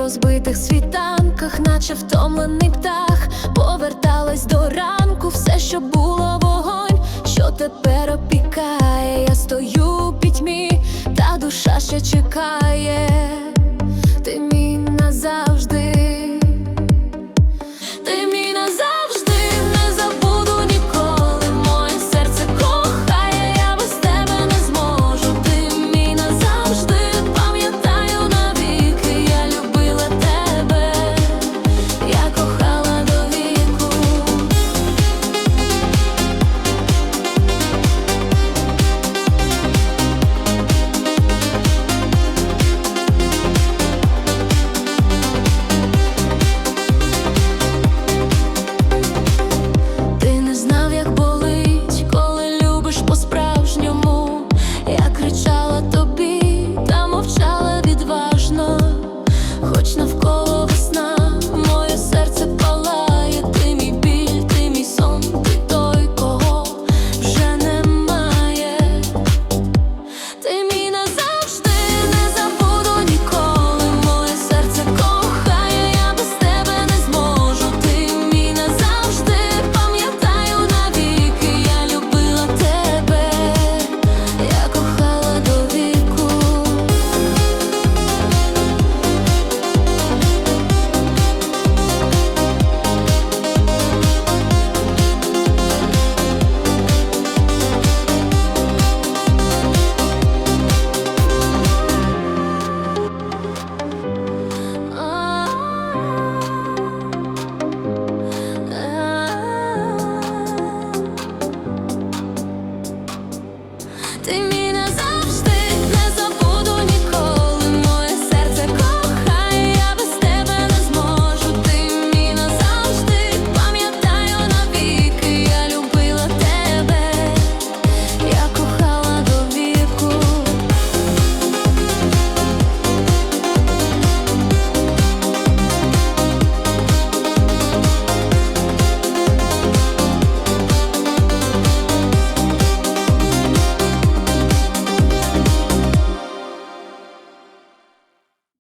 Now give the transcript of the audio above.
розбитих світанках, наче втомлений птах, поверталась до ранку, все, що було вогонь, що тепер опікає, я стою пітьмі, та душа ще чекає, ти мій назавжди.